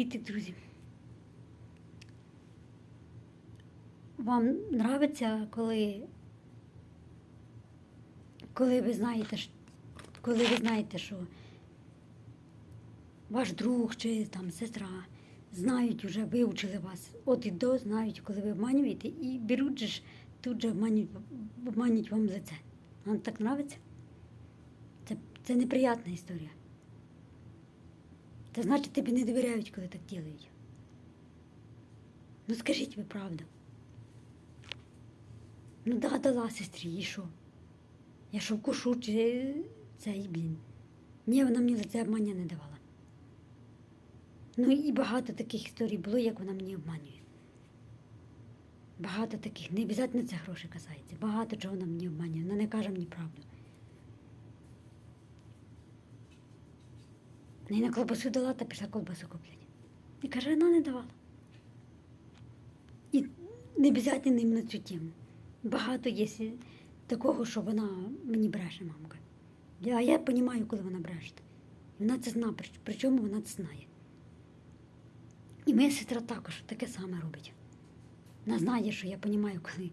Привіт, друзі. Вам нравиться, коли, коли ви знаєте, коли ви знаєте, що ваш друг чи там сестра знають, вже вивчили вас от і до, знають, коли ви обманюєте, і беруть же тут же обманюють, обманюють вам лице. Вам так нравиться? Це, це неприятна історія. Це значить, тобі не довіряють, коли так ділають. Ну скажіть ви правду. Ну да, дала сестрі, і що? Я що вкушу чи цей, блін. Ні, вона мені лице обмання не давала. Ну і багато таких історій було, як вона мені обманює. Багато таких. Не обов'язково це гроші касається. Багато чого вона мені обманює. Вона не каже мені правду. Ну, на колбасу дала та пішла колбасу куплять. І каже, вона не давала. І не обов'язково ним на цю тему. Багато є такого, що вона мені бреше, мамка. А я розумію, коли вона бреше. Вона це знає, прич- причому вона це знає. І моя сестра також таке саме робить. Вона знає, що я розумію, коли,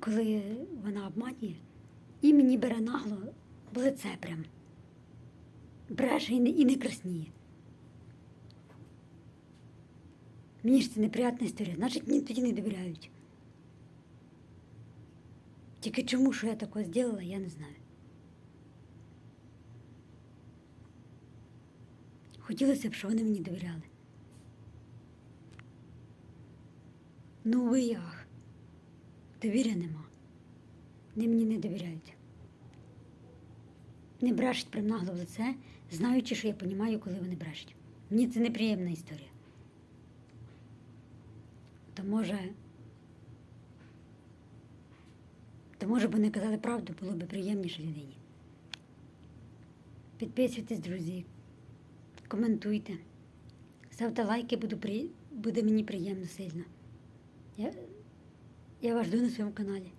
коли вона обманює, і мені бере нагло в лице прям бреше і не, красніє. Мені ж це неприятна історія, значить мені тоді не довіряють. Тільки чому, що я такого зробила, я не знаю. Хотілося б, щоб вони мені довіряли. Ну ви як? Довіря нема. Вони мені не довіряють. Не брешуть прям нагло в лице, знаючи, що я розумію, коли вони брешуть. Мені це неприємна історія. То може. То може б вони казали правду, було б приємніше людині. Підписуйтесь, друзі, коментуйте, ставте лайки, буду при... буде мені приємно сильно. Я, я вас жду на своєму каналі.